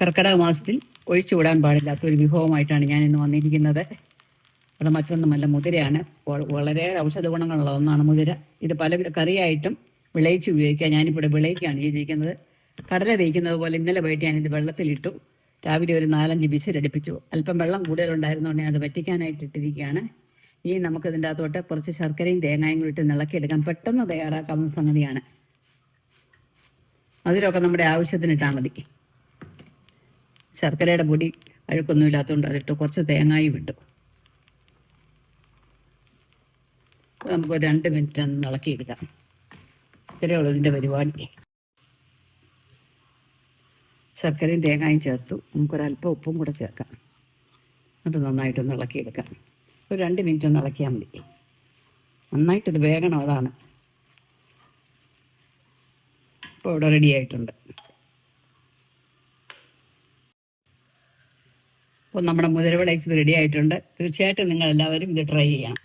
കർക്കിടക മാസത്തിൽ ഒഴിച്ചുവിടാൻ പാടില്ലാത്ത ഒരു വിഭവമായിട്ടാണ് ഞാൻ ഇന്ന് വന്നിരിക്കുന്നത്. അത് മറ്റൊന്നുമല്ല മുതിരയാണ്. വളരെ ഔഷധ ഗുണങ്ങളുള്ള ഒന്നാണ് മുതിര. ഇത് പല കറിയായിട്ടും വിളയിച്ച് ഉപയോഗിക്കുക ഞാനിവിടെ വിളയിക്കുകയാണ് ചെയ്തിരിക്കുന്നത്. കടല വേവിക്കുന്നത് പോലെ ഇന്നലെ പോയിട്ട് ഞാനിത് വെള്ളത്തിലിട്ടു. രാവിലെ ഒരു നാലഞ്ച് വിസിലടുപ്പിച്ചു. അല്പം വെള്ളം കൂടുതലുണ്ടായിരുന്നുകൊണ്ട് ഞാൻ അത് വറ്റിക്കാനായിട്ട് ഇട്ടിരിക്കുകയാണ്. ഇനി നമുക്ക് ഇതിന്റെ അകത്തോട്ട് കുറച്ച് ശർക്കരയും തേങ്ങയും കൂടി ഇട്ട് നിളക്കിയെടുക്കാം. പെട്ടെന്ന് തയ്യാറാക്കാവുന്ന സംഗതിയാണ്. അതിലൊക്കെ നമ്മുടെ ആവശ്യത്തിന് ഇട്ടാൽ മതി. ശർക്കരയുടെ പൊടി അഴുക്കൊന്നും ഇല്ലാത്തതുകൊണ്ട് അതിട്ട് കുറച്ച് തേങ്ങായും ഇട്ടു. നമുക്ക് രണ്ട് മിനിറ്റ് ഒന്ന് ഇളക്കിയെടുക്കാം. ഇത്രയേ ഉള്ളൂ ഇതിന്റെ പരിപാടി. ശർക്കരയും തേങ്ങായും ചേർത്തു. നമുക്കൊരല്പം ഉപ്പും കൂടെ ചേർക്കാം. അത് നന്നായിട്ടൊന്ന് ഇളക്കിയെടുക്കാം. ഒരു രണ്ട് മിനിറ്റ് ഒന്ന് ഇളക്കിയാൽ മതി. നന്നായിട്ടിത് വേഗണം അതാണ്. ഇപ്പോൾ ഇവിടെ റെഡി ആയിട്ടുണ്ട്. അപ്പോൾ നമ്മുടെ മുതിരവിള റെഡി ആയിട്ടുണ്ട്. തീർച്ചയായിട്ടും നിങ്ങൾ എല്ലാവരും ഇത് ട്രൈ ചെയ്യണം.